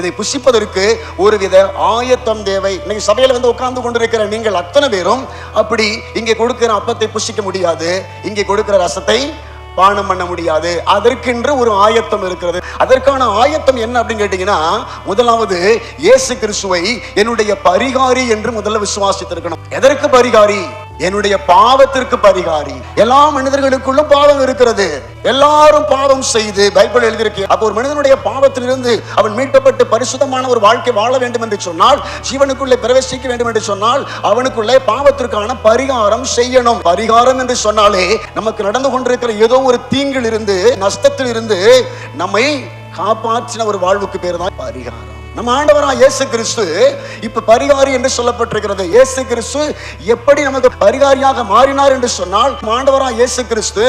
இதை புசிப்பதற்கு ஒருவித ஆயத்தம் தேவை. இன்னைக்கு சபையில வந்து உட்கார்ந்து கொண்டிருக்கிற நீங்கள் அத்தனை பேரும் அப்படி இங்கே கொடுக்கிற அப்பத்தை புசிக்க முடியாது. இங்கே கொடுக்கிற ரசத்தை பானம் பண்ண முடியாது. அதற்கென்று ஒரு ஆயத்தம் இருக்கிறது. அதற்கான ஆயத்தம் என்ன அப்படின்னு கேட்டீங்கன்னா முதலாவது இயேசு கிறிஸ்துவை என்னுடைய பரிகாரி என்று முதல்ல விசுவாசித்திருக்கணும். எதற்கு பரிகாரி? என்னுடைய பாவத்திற்கு பரிகாரி. எல்லா மனிதர்களுக்குள்ளும் பாவம் இருக்கிறது. எல்லாரும் பாவம் செய்து பைபிள் எழுதியிருக்கு. அப்போ ஒரு மனிதனுடைய பாவத்திலிருந்து அவன் மீட்கப்பட்டு பரிசுத்தமான ஒரு வாழ்க்கை வாழ வேண்டும் என்று சொன்னால் ஜீவனுக்குள்ளே பிரவேசிக்க வேண்டும் என்று சொன்னால் அவனுக்குள்ளே பாவத்திற்கான பரிகாரம் செய்யணும். பரிகாரம் என்று சொன்னாலே நமக்கு நடந்து கொண்டிருக்கிற ஏதோ ஒரு தீங்கில் இருந்து நஷ்டத்தில் இருந்து நம்மை காப்பாற்றின ஒரு வாழ்வுக்கு பேர் தான் பரிகாரம். நம்ம ஆண்டவரா இயேசு கிறிஸ்து இப்ப பரிகாரி என்று சொல்லப்பட்டிருக்கிறது. இயேசு கிறிஸ்து எப்படி நமக்கு பரிகாரியாக மாறினார் என்று சொன்னால் நம்ம ஆண்டவரா இயேசு கிறிஸ்து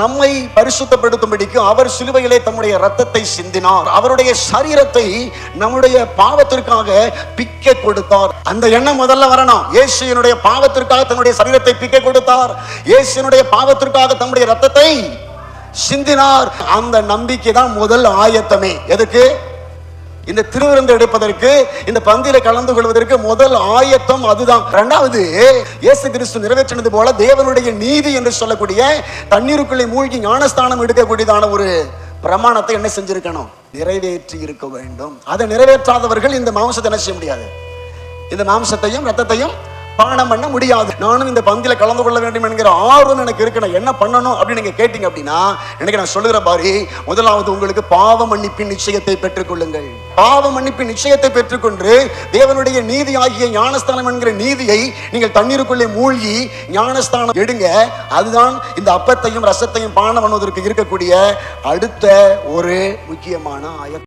நம்மை பரிசுத்தப்படுத்தும்படிக்கு அவர் சிலுவையிலே தம்முடைய ரத்தத்தை சிந்தினார். அவருடைய சரீரத்தை நம்முடைய பாவத்திற்காக பிக்க கொடுத்தார். அந்த எண்ணம் முதல்ல வரணும். இயேசுனுடைய பாவத்திற்காக தன்னுடைய சரீரத்தை பிக்க கொடுத்தார். இயேசுனுடைய பாவத்திற்காக தம்முடைய ரத்தத்தை சிந்தினார். அந்த நம்பிக்கை தான் முதல் ஆயத்தமே. எதுக்கு? இந்த திருவிருந்து எடுப்பதற்கு இந்த பந்தியில கலந்து கொள்வதற்கு முதல் ஆயத்தம் அதுதான். இரண்டாவது இயேசு கிறிஸ்து நிறைவேற்றினது போல தேவனுடைய நீதி என்று சொல்லக்கூடிய தண்ணீருக்குள்ளே மூழ்கி ஞானஸ்தானம் எடுக்கக்கூடியதான ஒரு பிரமாணத்தை என்ன செஞ்சிருக்கணும்? நிறைவேற்றி இருக்க வேண்டும். அதை நிறைவேற்றாதவர்கள் இந்த மாம்சத்தை என்ன செய்ய முடியாது? இந்த மாம்சத்தையும் ரத்தத்தையும் பானம் பண்ண முடியாது. நானும் இந்த பந்தில கலந்து கொள்ள வேண்டும் என்கிற ஆர்வம் எனக்கு இருக்கு நான் என்ன பண்ணணும் அப்படின்னு நீங்க கேட்டீங்க அப்படின்னா எனக்கு நான் சொல்லுகிற மாதிரி முதலாவது உங்களுக்கு பாவ மன்னிப்பின் நிச்சயத்தை பெற்றுக்கொள்ளுங்கள். பாவ மன்னிப்பின் நிச்சயத்தை பெற்றுக்கொண்டு தேவனுடைய நீதி ஆகிய ஞானஸ்தானம் என்கிற நீதியை நீங்கள் தண்ணீருக்குள்ளே மூழ்கி ஞானஸ்தானம் எடுங்க. அதுதான் இந்த அப்பத்தையும் ரசத்தையும் பானம் பண்ணுவதற்கு இருக்கக்கூடிய அடுத்த ஒரு முக்கியமான ஆயத்தம்.